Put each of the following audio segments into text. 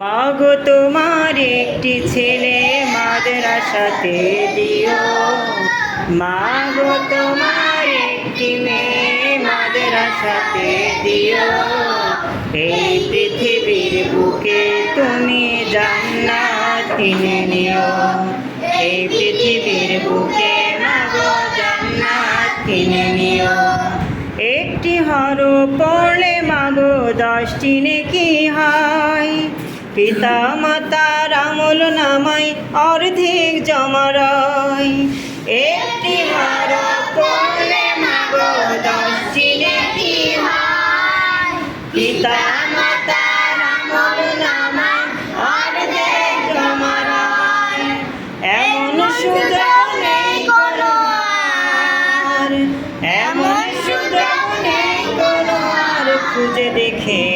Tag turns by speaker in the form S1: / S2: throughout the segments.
S1: মাগো তোমার একটি ছেলে মাদ্রাসাতে দিও। মাগো তোমার একটি মেয়ে মাদ্রাসাতে দিও। এই পৃথিবীর বুকে তুমি জান্নাত কিনে নিও। এই পৃথিবীর বুকে মাগো জান্নাত কিনে নিও। একটি হর পড়লে মাগো দশটি নেকি হয়? পিতা মাতার আমল নামাই, অর্ধেক জমারয় একটি হর পড়লে মাগো হয় পিতা মাতার এমন আর, খুঁজে দেখে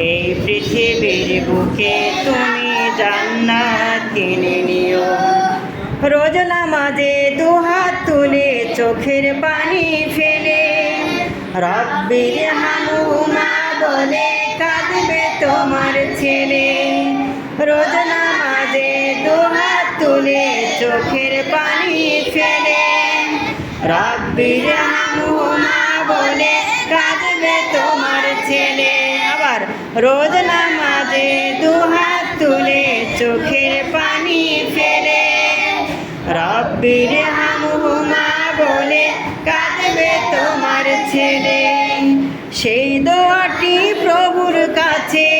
S1: এই পৃথিবীর বুকে তুমি জান্নাত কিনে নিও। রোজ নামাজে দুহাত তুলে চোখের পানি ফেলে। রব্বির হানুমা বলে কাঁদবে তোমার ছেলে। রোজ নামাজে দুহাত তুলে চোখের পানি ফেলে। রব্বির হানুমা বলে কাঁদবে তোমার রোজ নামাজে দুহাত তুলে চোখের পানি ফেলে। রব্বির হামহুমা বলে কাঁদবে তোমার ছেলে। সেই দোয়াটি প্রভুর কাছে।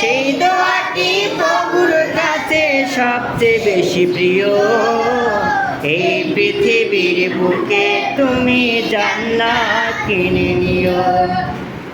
S1: সেই দোয়াটি প্রভুর কাছে সবচেয়ে বেশি প্রিয়। এই পৃথিবীর বুকে তুমি জান্নাত কিনে নিও।